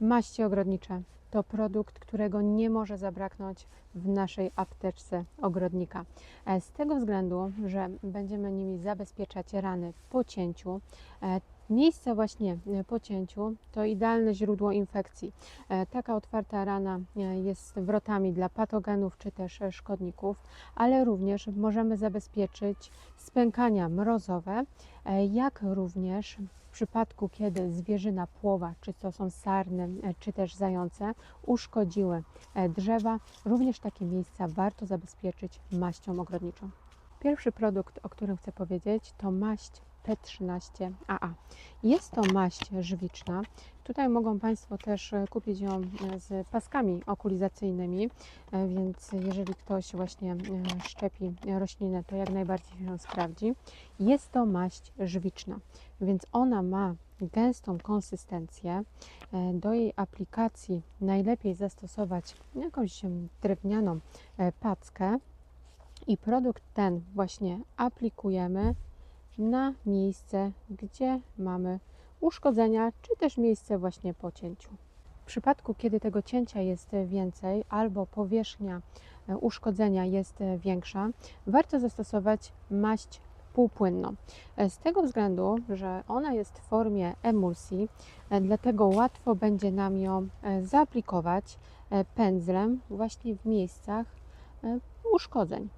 Maści ogrodnicze to produkt, którego nie może zabraknąć w naszej apteczce ogrodnika. E, Z tego względu, że będziemy nimi zabezpieczać rany po cięciu. E, Miejsce właśnie e, po cięciu to idealne źródło infekcji. Taka otwarta rana jest wrotami dla patogenów czy też szkodników, ale również możemy zabezpieczyć spękania mrozowe, jak również przypadku, kiedy zwierzyna płowa, czy to są sarny, e, czy też zające, uszkodziły e, drzewa, również takie miejsca warto zabezpieczyć maścią ogrodniczą. Pierwszy produkt, o którym chcę powiedzieć, to maść P13AA. Jest to maść żywiczna. Tutaj mogą Państwo też e, kupić ją e, z paskami okulizacyjnymi, e, więc jeżeli ktoś właśnie szczepi roślinę, to jak najbardziej się sprawdzi. Jest to maść żywiczna, więc ona ma gęstą konsystencję. Do jej aplikacji najlepiej zastosować jakąś drewnianą packę i produkt ten właśnie aplikujemy na miejsce, gdzie mamy uszkodzenia, czy też miejsce właśnie po cięciu. W przypadku, kiedy tego cięcia jest więcej albo powierzchnia e, uszkodzenia jest e, większa, warto zastosować maść półpłynną. E, Z tego względu, że ona jest w formie emulsji, dlatego łatwo będzie nam ją zaaplikować pędzlem właśnie w miejscach uszkodzeń.